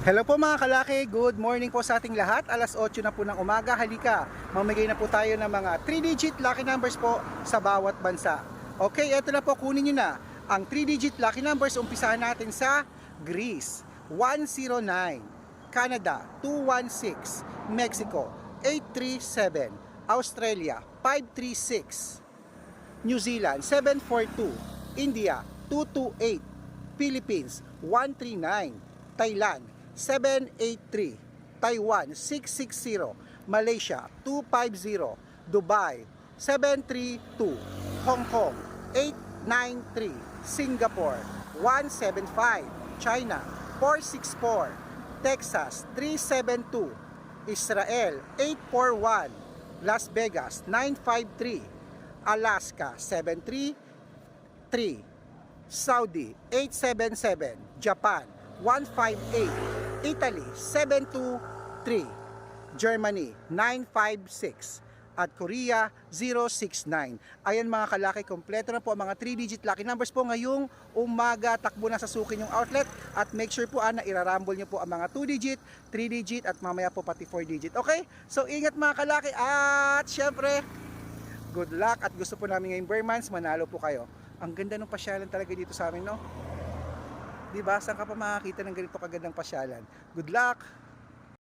Hello po mga kalaki, good morning po sa ating lahat. Alas 8 na po ng umaga, halika. Mamigay na po tayo ng mga 3-digit lucky numbers po sa bawat bansa. Okay, eto na po, kunin nyo na. Ang 3-digit lucky numbers, umpisahan natin sa Greece, 109, Canada, 216, Mexico, 837, Australia, 536, New Zealand 742, India 228, Philippines 139, Thailand 783, Taiwan 660, Malaysia 250, Dubai 732, Hong Kong 893, Singapore 175, China 464, Texas 372, Israel 841, Las Vegas 953, Alaska 733, Saudi 877, Japan 158, Italy 723, Germany 956, at Korea 069. Ayan mga kalaki, kompleto na po ang mga 3-digit lucky numbers po ngayong umaga. Takbo na sa sukin yung outlet at make sure po ah, na irarambol nyo po ang mga 2-digit, 3-digit at mamaya po pati 4-digit. Okay? So ingat mga kalaki at syempre, good luck at gusto po namin ngayong Burmans, manalo po kayo. Ang ganda ng pasyalan talaga dito sa amin, no? Di ba? Saan ka pa makakita ng ganito kagandang pasyalan? Good luck!